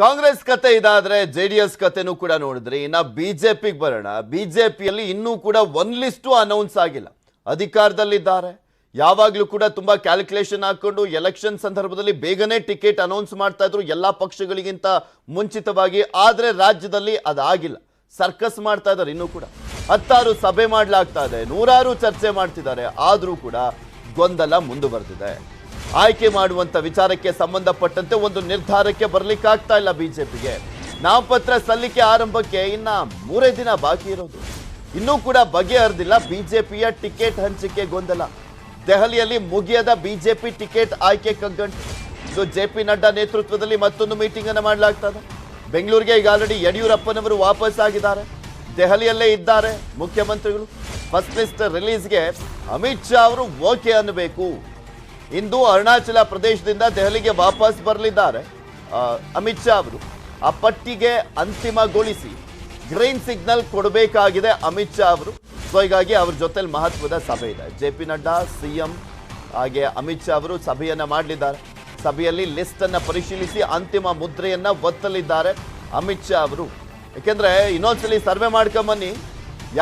ಕಾಂಗ್ರೆಸ್ ಕತೆ ಇದಾದ್ರೆ J D S ಕತೆನೂ ಕೂಡ ನೋಡಿದ್ರಿ. ಇನ್ನ ಬಿಜೆಪಿಗೆ ಬರೋಣ. ಬಿಜೆಪಿಯಲ್ಲಿ ಇನ್ನೂ ಕೂಡ ಒನ್ ಲಿಸ್ಟು ಅನೌನ್ಸ್ ಆಗಿಲ್ಲ. ಅಧಿಕಾರದಲ್ಲಿದ್ದಾರೆ. ಯಾವಾಗಲೂ ಕೂಡ ತುಂಬಾ ಕ್ಯಾಲ್ಕುಲೇಷನ್ ಹಾಕೊಂಡು ಎಲೆಕ್ಷನ್ ಸಂದರ್ಭದಲ್ಲಿ ಬೇಗನೆ ಟಿಕೆಟ್ ಅನೌನ್ಸ್ ಮಾಡ್ತಾ ಇದ್ರು ಎಲ್ಲಾ ಪಕ್ಷಗಳಿಗಿಂತ ಮುಂಚಿತವಾಗಿ. ಆದರೆ ರಾಜ್ಯದಲ್ಲಿ ಅದಾಗಿಲ್ಲ. ಸರ್ಕಸ್ ಮಾಡ್ತಾ ಇದ್ದಾರೆ ಇನ್ನೂ ಕೂಡ. ಹತ್ತಾರು ಸಭೆ ಮಾಡಲಾಗ್ತಾ ಇದೆ. ನೂರಾರು ಚರ್ಚೆ ಮಾಡ್ತಿದ್ದಾರೆ. ಆದರೂ ಕೂಡ ಗೊಂದಲ ಮುಂದುವರೆದಿದೆ. ಆಯ್ಕೆ ಮಾಡುವಂತ ವಿಚಾರಕ್ಕೆ ಸಂಬಂಧಪಟ್ಟಂತೆ ಒಂದು ನಿರ್ಧಾರಕ್ಕೆ ಬರಲಿಕ್ಕಾಗ್ತಾ ಇಲ್ಲ ಬಿಜೆಪಿಗೆ. ನಾಮಪತ್ರ ಸಲ್ಲಿಕೆ ಆರಂಭಕ್ಕೆ ಇನ್ನ ಮೂರೇ ದಿನ ಬಾಕಿ ಇರೋದು. ಇನ್ನೂ ಕೂಡ ಬಗೆಹರಿದಿಲ್ಲ ಬಿಜೆಪಿಯ ಟಿಕೆಟ್ ಹಂಚಿಕೆ ಗೊಂದಲ. ದೆಹಲಿಯಲ್ಲಿ ಮುಗಿಯದ ಬಿಜೆಪಿ ಟಿಕೆಟ್ ಆಯ್ಕೆ ಕಗ್ಗಂಟು. ಇದು ಜೆ ಪಿ ನಡ್ಡಾ ನೇತೃತ್ವದಲ್ಲಿ ಮತ್ತೊಂದು ಮೀಟಿಂಗ್ ಅನ್ನು ಮಾಡಲಾಗ್ತದೆ. ಬೆಂಗಳೂರಿಗೆ ಈಗ ಆಲ್ರೆಡಿ ಯಡಿಯೂರಪ್ಪನವರು ವಾಪಸ್ ಆಗಿದ್ದಾರೆ. ದೆಹಲಿಯಲ್ಲೇ ಇದ್ದಾರೆ ಮುಖ್ಯಮಂತ್ರಿಗಳು. ಫಸ್ಟ್ ಲಿಸ್ಟ್ ರಿಲೀಸ್ಗೆ ಅಮಿತ್ ಶಾ ಅವರು ಓಕೆ ಅನ್ನಬೇಕು. ಇಂದು ಅರುಣಾಚಲ ಪ್ರದೇಶದಿಂದ ದೆಹಲಿಗೆ ವಾಪಸ್ ಬರಲಿದ್ದಾರೆ ಅಮಿತ್ ಶಾ ಅವರು. ಆ ಪಟ್ಟಿಗೆ ಅಂತಿಮಗೊಳಿಸಿ ಗ್ರೀನ್ ಸಿಗ್ನಲ್ ಕೊಡಬೇಕಾಗಿದೆ ಅಮಿತ್ ಶಾ ಅವರು. ಸೊ ಹೀಗಾಗಿ ಅವ್ರ ಜೊತೆಲಿ ಮಹತ್ವದ ಸಭೆ ಇದೆ. ಜೆ ಪಿ ನಡ್ಡಾ ಸಿಎಂ ಹಾಗೆ ಅಮಿತ್ ಶಾ ಅವರು ಸಭೆಯನ್ನ ಮಾಡಲಿದ್ದಾರೆ. ಸಭೆಯಲ್ಲಿ ಲಿಸ್ಟನ್ನು ಪರಿಶೀಲಿಸಿ ಅಂತಿಮ ಮುದ್ರೆಯನ್ನ ಒತ್ತಲಿದ್ದಾರೆ ಅಮಿತ್ ಶಾ ಅವರು. ಯಾಕೆಂದ್ರೆ ಇನ್ನೊಂದ್ಸಲಿ ಸರ್ವೆ ಮಾಡ್ಕೊಂಬನ್ನಿ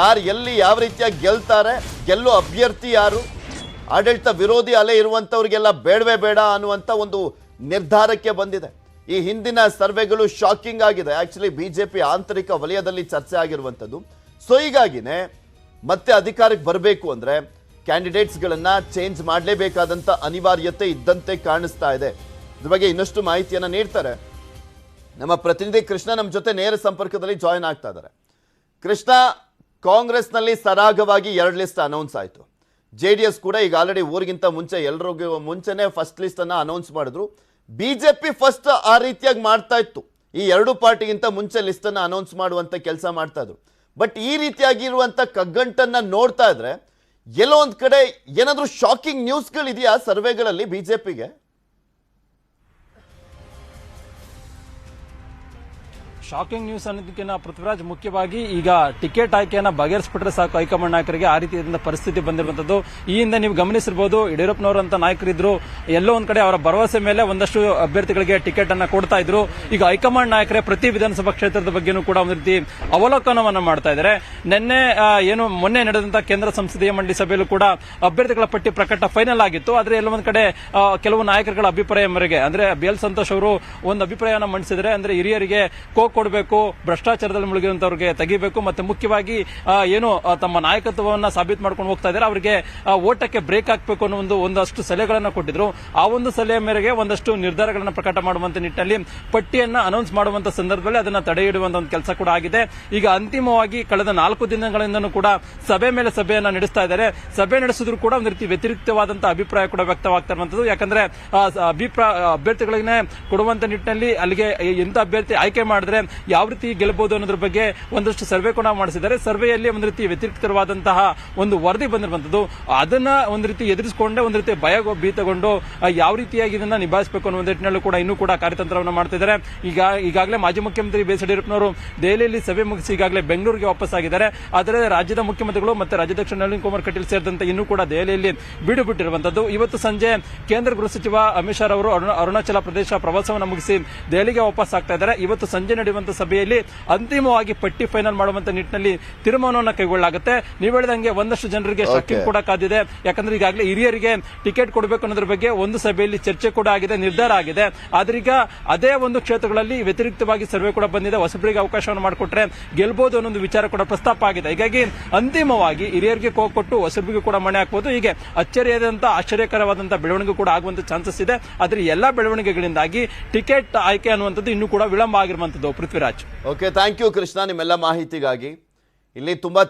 ಯಾರು ಎಲ್ಲಿ ಯಾವ ರೀತಿಯಾಗಿ ಗೆಲ್ತಾರೆ, ಗೆಲ್ಲೋ ಅಭ್ಯರ್ಥಿ ಯಾರು ಆಡಳಿತ ವಿರೋಧಿ ಅಲೆ ಇರುವಂಥವ್ರಿಗೆಲ್ಲ ಬೇಡವೇ ಬೇಡ ಅನ್ನುವಂಥ ಒಂದು ನಿರ್ಧಾರಕ್ಕೆ ಬಂದಿದೆ. ಈ ಹಿಂದಿನ ಸರ್ವೆಗಳು ಶಾಕಿಂಗ್ ಆಗಿದೆ. ಆಕ್ಚುಲಿ ಬಿಜೆಪಿ ಆಂತರಿಕ ವಲಯದಲ್ಲಿ ಚರ್ಚೆ ಆಗಿರುವಂಥದ್ದು. ಸೊ ಹೀಗಾಗಿನೇ ಮತ್ತೆ ಅಧಿಕಾರಕ್ಕೆ ಬರಬೇಕು ಅಂದ್ರೆ ಕ್ಯಾಂಡಿಡೇಟ್ಸ್ಗಳನ್ನು ಚೇಂಜ್ ಮಾಡಲೇಬೇಕಾದಂಥ ಅನಿವಾರ್ಯತೆ ಇದ್ದಂತೆ ಕಾಣಿಸ್ತಾ ಇದೆ. ಇದ್ರ ಬಗ್ಗೆ ಇನ್ನಷ್ಟು ಮಾಹಿತಿಯನ್ನ ನೀಡ್ತಾರೆ. ನಮ್ಮ ಪ್ರತಿನಿಧಿ ಕೃಷ್ಣ ನಮ್ಮ ಜೊತೆ ನೇರ ಸಂಪರ್ಕದಲ್ಲಿ ಜಾಯಿನ್ ಆಗ್ತಾ ಇದ್ದಾರೆ. ಕೃಷ್ಣ, ಕಾಂಗ್ರೆಸ್ನಲ್ಲಿ ಸರಾಗವಾಗಿ ಎರಡು ಲಿಸ್ಟ್ ಅನೌನ್ಸ್ ಆಯಿತು. ಜೆ ಡಿ ಎಸ್ ಕೂಡ ಈಗ ಆಲ್ರೆಡಿ ಊರಿಗಿಂತ ಮುಂಚೆ ಎಲ್ರಿಗೂ ಮುಂಚೆನೆ ಫಸ್ಟ್ ಲಿಸ್ಟ್ ಅನ್ನ ಅನೌನ್ಸ್ ಮಾಡಿದ್ರು. ಬಿಜೆಪಿ ಫಸ್ಟ್ ಆ ರೀತಿಯಾಗಿ ಮಾಡ್ತಾ ಇತ್ತು. ಈ ಎರಡು ಪಾರ್ಟಿಗಿಂತ ಮುಂಚೆ ಲಿಸ್ಟ್ ಅನ್ನ ಅನೌನ್ಸ್ ಮಾಡುವಂತ ಕೆಲಸ ಮಾಡ್ತಾ ಇದ್ರು. ಬಟ್ ಈ ರೀತಿಯಾಗಿರುವಂಥ ಕಗ್ಗಂಟನ್ನ ನೋಡ್ತಾ ಇದ್ರೆ, ಎಲ್ಲೋ ಒಂದ್ ಕಡೆ ಏನಾದರೂ ಶಾಕಿಂಗ್ ನ್ಯೂಸ್ಗಳಿದೆಯಾ ಸರ್ವೆಗಳಲ್ಲಿ ಬಿಜೆಪಿಗೆ ಶಾಕಿಂಗ್ ನ್ಯೂಸ್ ಅನ್ನೋದಕ್ಕಿಂತ ಪೃಥ್ವಿರಾಜ್ ಮುಖ್ಯವಾಗಿ ಈಗ ಟಿಕೆಟ್ ಆಯ್ಕೆಯನ್ನ ಬಗೆಹರಿಸ್ಬಿಟ್ರೆ ಸಾಕು ಹೈಕಮಾಂಡ್ ನಾಯಕರಿಗೆ ಆ ರೀತಿಯಿಂದ ಪರಿಸ್ಥಿತಿ ಬಂದಿರುವಂತದ್ದು ಈ ಹಿಂದೆ ನೀವು ಗಮನಿಸಿರ್ಬೋದು ಯಡಿಯೂರಪ್ಪನವರಂತ ನಾಯಕರಿದ್ರು, ಎಲ್ಲೋ ಒಂದ್ ಕಡೆ ಅವರ ಭರವಸೆ ಮೇಲೆ ಒಂದಷ್ಟು ಅಭ್ಯರ್ಥಿಗಳಿಗೆ ಟಿಕೆಟ್ ಅನ್ನ ಕೊಡ್ತಾ ಇದ್ರು. ಈಗ ಹೈಕಮಾಂಡ್ ನಾಯಕರೇ ಪ್ರತಿ ವಿಧಾನಸಭಾ ಕ್ಷೇತ್ರದ ಬಗ್ಗೆನೂ ಕೂಡ ಒಂದು ರೀತಿ ಅವಲೋಕನವನ್ನ ಮಾಡ್ತಾ ಇದ್ದಾರೆ ನಿನ್ನೆ ಏನು ಮೊನ್ನೆ ನಡೆದಂತ ಕೇಂದ್ರ ಸಂಸದೀಯ ಮಂಡಳಿ ಸಭೆಯಲ್ಲೂ ಕೂಡ ಅಭ್ಯರ್ಥಿಗಳ ಪಟ್ಟಿ ಪ್ರಕಟ ಫೈನಲ್ ಆಗಿತ್ತು. ಆದ್ರೆ ಎಲ್ಲೋ ಒಂದ್ ಕಡೆ ಕೆಲವು ನಾಯಕರುಗಳ ಅಭಿಪ್ರಾಯ ಮೇರೆಗೆ. ಅಂದ್ರೆ ಬಿ ಸಂತೋಷ್ ಅವರು ಒಂದು ಅಭಿಪ್ರಾಯವನ್ನು ಮಂಡಿಸಿದರೆ, ಅಂದ್ರೆ ಹಿರಿಯರಿಗೆ ಕೋ ಕೊಡಬೇಕು, ಭ್ರಷ್ಟಾಚಾರದಲ್ಲಿ ಮುಳುಗಿರುವಂತವ್ರಿಗೆ ತೆಗಿಬೇಕು, ಮತ್ತೆ ಮುಖ್ಯವಾಗಿ ಏನು ತಮ್ಮ ನಾಯಕತ್ವವನ್ನ ಸಾಬೀತು ಮಾಡ್ಕೊಂಡು ಹೋಗ್ತಾ ಇದ್ದಾರೆ. ಅವರಿಗೆ ಓಟಕ್ಕೆ ಬ್ರೇಕ್ ಹಾಕಬೇಕು ಅನ್ನೋ ಒಂದು, ಒಂದಷ್ಟು ಸಲಹೆಗಳನ್ನು ಕೊಟ್ಟಿದ್ರು. ಆ ಒಂದು ಸಲಹೆ ಮೇರೆಗೆ ಒಂದಷ್ಟು ನಿರ್ಧಾರಗಳನ್ನು ಪ್ರಕಟ ಮಾಡುವಂತ ನಿಟ್ಟಿನಲ್ಲಿ ಪಟ್ಟಿಯನ್ನು ಅನೌನ್ಸ್ ಮಾಡುವಂತ ಸಂದರ್ಭದಲ್ಲಿ ಅದನ್ನ ತಡೆ ಒಂದು ಕೆಲಸ ಕೂಡ ಆಗಿದೆ. ಈಗ ಅಂತಿಮವಾಗಿ ಕಳೆದ ನಾಲ್ಕು ದಿನಗಳಿಂದಲೂ ಕೂಡ ಸಭೆ ಮೇಲೆ ಸಭೆಯನ್ನ ನಡೆಸ್ತಾ ಇದ್ದಾರೆ. ಸಭೆ ನಡೆಸಿದ್ರು ಕೂಡ ಒಂದು ರೀತಿ ವ್ಯತಿರಿಕ್ತವಾದಂತಹ ಅಭಿಪ್ರಾಯ ಕೂಡ ವ್ಯಕ್ತವಾಗ್ತಾ ಇರುವಂತದ್ದು. ಯಾಕಂದ್ರೆ ಅಭಿಪ್ರಾಯ ಅಭ್ಯರ್ಥಿಗಳಿಗೆ ಕೊಡುವಂತ ನಿಟ್ಟಿನಲ್ಲಿ ಅಲ್ಲಿಗೆ, ಎಂತ ಅಭ್ಯರ್ಥಿ ಆಯ್ಕೆ ಮಾಡಿದ್ರೆ ಯಾವ ರೀತಿ ಗೆಲ್ಲಬಹುದು ಅನ್ನೋದ್ರ ಬಗ್ಗೆ ಒಂದಷ್ಟು ಸರ್ವೆ ಕೂಡ ಮಾಡಿಸಿದ್ದಾರೆ. ಸರ್ವೆಯಲ್ಲಿ ಒಂದು ರೀತಿ ವ್ಯತಿರಿಕ್ತವಾದಂತಹ ಒಂದು ವರದಿ ಬಂದಿರುವಂತದ್ದು ಅದನ್ನ ಒಂದು ರೀತಿ ಎದುರಿಸಿಕೊಂಡೆ ಒಂದು ರೀತಿ ಭಯ ಭೀತಗೊಂಡು ಆ, ಯಾವ ರೀತಿಯಾಗಿ ಇದನ್ನ ನಿಭಾಯಿಸಬೇಕು ಅನ್ನೋ ನಿಟ್ಟಿನಲ್ಲೂ ಕೂಡ ಇನ್ನೂ ಕೂಡ ಕಾರ್ಯತಂತ್ರವನ್ನು ಮಾಡ್ತಿದ್ದಾರೆ. ಈಗ ಈಗಾಗಲೇ ಮಾಜಿ ಮುಖ್ಯಮಂತ್ರಿ ಬಿಎಸ್ ಯಡಿಯೂರಪ್ಪನವರು ದೆಹಲಿಯಲ್ಲಿ ಸಭೆ ಮುಗಿಸಿ ಈಗಾಗಲೇ ಬೆಂಗಳೂರಿಗೆ ವಾಪಸ್ ಆಗಿದ್ದಾರೆ. ಆದರೆ ರಾಜ್ಯದ ಮುಖ್ಯಮಂತ್ರಿಗಳು ಮತ್ತೆ ರಾಜ್ಯಾಧ್ಯಕ್ಷ ನಳಿನ್ ಕುಮಾರ್ ಕಟೀಲ್ ಸೇರಿದಂತೆ ಇನ್ನೂ ಕೂಡ ದೆಹಲಿಯಲ್ಲಿ ಬೀಡು ಬಿಟ್ಟಿರುವಂತದ್ದು ಇವತ್ತು ಸಂಜೆ ಕೇಂದ್ರ ಗೃಹ ಸಚಿವ ಅಮಿತ್ ಶಾ ಅವರು ಅರುಣಾಚಲ ಪ್ರದೇಶ ಪ್ರವಾಸವನ್ನು ಮುಗಿಸಿ ದೆಹಲಿಗೆ ವಾಪಸ್ ಆಗ್ತಾ ಇದ್ದಾರೆ. ಇವತ್ತು ಸಂಜೆ ನಡೆಯುವಂತಹ ಸಭೆಯಲ್ಲಿ ಅಂತಿಮವಾಗಿ ಪಟ್ಟಿ ಫೈನಲ್ ಮಾಡುವಂತ ನಿಟ್ಟಿನಲ್ಲಿ ತೀರ್ಮಾನವನ್ನು ಕೈಗೊಳ್ಳಲಾಗುತ್ತೆ. ನೀವು ಹೇಳಿದಂಗೆ ಒಂದಷ್ಟು ಜನರಿಗೆ ಶಾಕಿಂಗ್ ಕೂಡ ಕಾದಿದೆ. ಯಾಕಂದ್ರೆ ಈಗಾಗಲೇ ಹಿರಿಯರಿಗೆ ಟಿಕೆಟ್ ಕೊಡಬೇಕು ಅನ್ನೋದ್ರ ಬಗ್ಗೆ ಒಂದು ಸಭೆಯಲ್ಲಿ ಚರ್ಚೆ ಕೂಡ ಆಗಿದೆ ನಿರ್ಧಾರ ಆಗಿದೆ. ಆದ್ರೀಗ ಅದೇ ಒಂದು ಕ್ಷೇತ್ರಗಳಲ್ಲಿ ವ್ಯತಿರಿಕ್ತವಾಗಿ ಸರ್ವೆ ಕೂಡ ಬಂದಿದೆ. ಹೊಸಬರಿಗೆ ಅವಕಾಶವನ್ನು ಮಾಡಿಕೊಟ್ರೆ ಗೆಲ್ಬಹುದು ಅನ್ನೋ ಒಂದು ವಿಚಾರ ಕೂಡ ಪ್ರಸ್ತಾಪ ಆಗಿದೆ. ಹೀಗಾಗಿ ಅಂತಿಮವಾಗಿ ಹಿರಿಯರಿಗೆ ಕೋ ಕೊಟ್ಟು ಹೊಸಬರಿಗೆ ಕೂಡ ಮಣೆ ಹಾಕಬಹುದು ಹೀಗೆ ಅಚ್ಚರಿಯಾದಂತಹ ಆಶ್ಚರ್ಯಕರವಾದಂತಹ ಬೆಳವಣಿಗೆ ಕೂಡ ಆಗುವಂತ ಚಾನ್ಸಸ್ ಇದೆ. ಆದ್ರೆ ಎಲ್ಲಾ ಬೆಳವಣಿಗೆಗಳಿಂದಾಗಿ ಟಿಕೆಟ್ ಆಯ್ಕೆ ಅನ್ನುವಂಥದ್ದು ಇನ್ನೂ ಕೂಡ ವಿಳಂಬ ಆಗಿರುವಂತದ್ದು Prithviraj. Okay thank you Krishna ನಿಮ್ಮೆಲ್ಲ ಮಾಹಿತಿಗಾಗಿ. ಇಲ್ಲಿ ತುಂಬಾ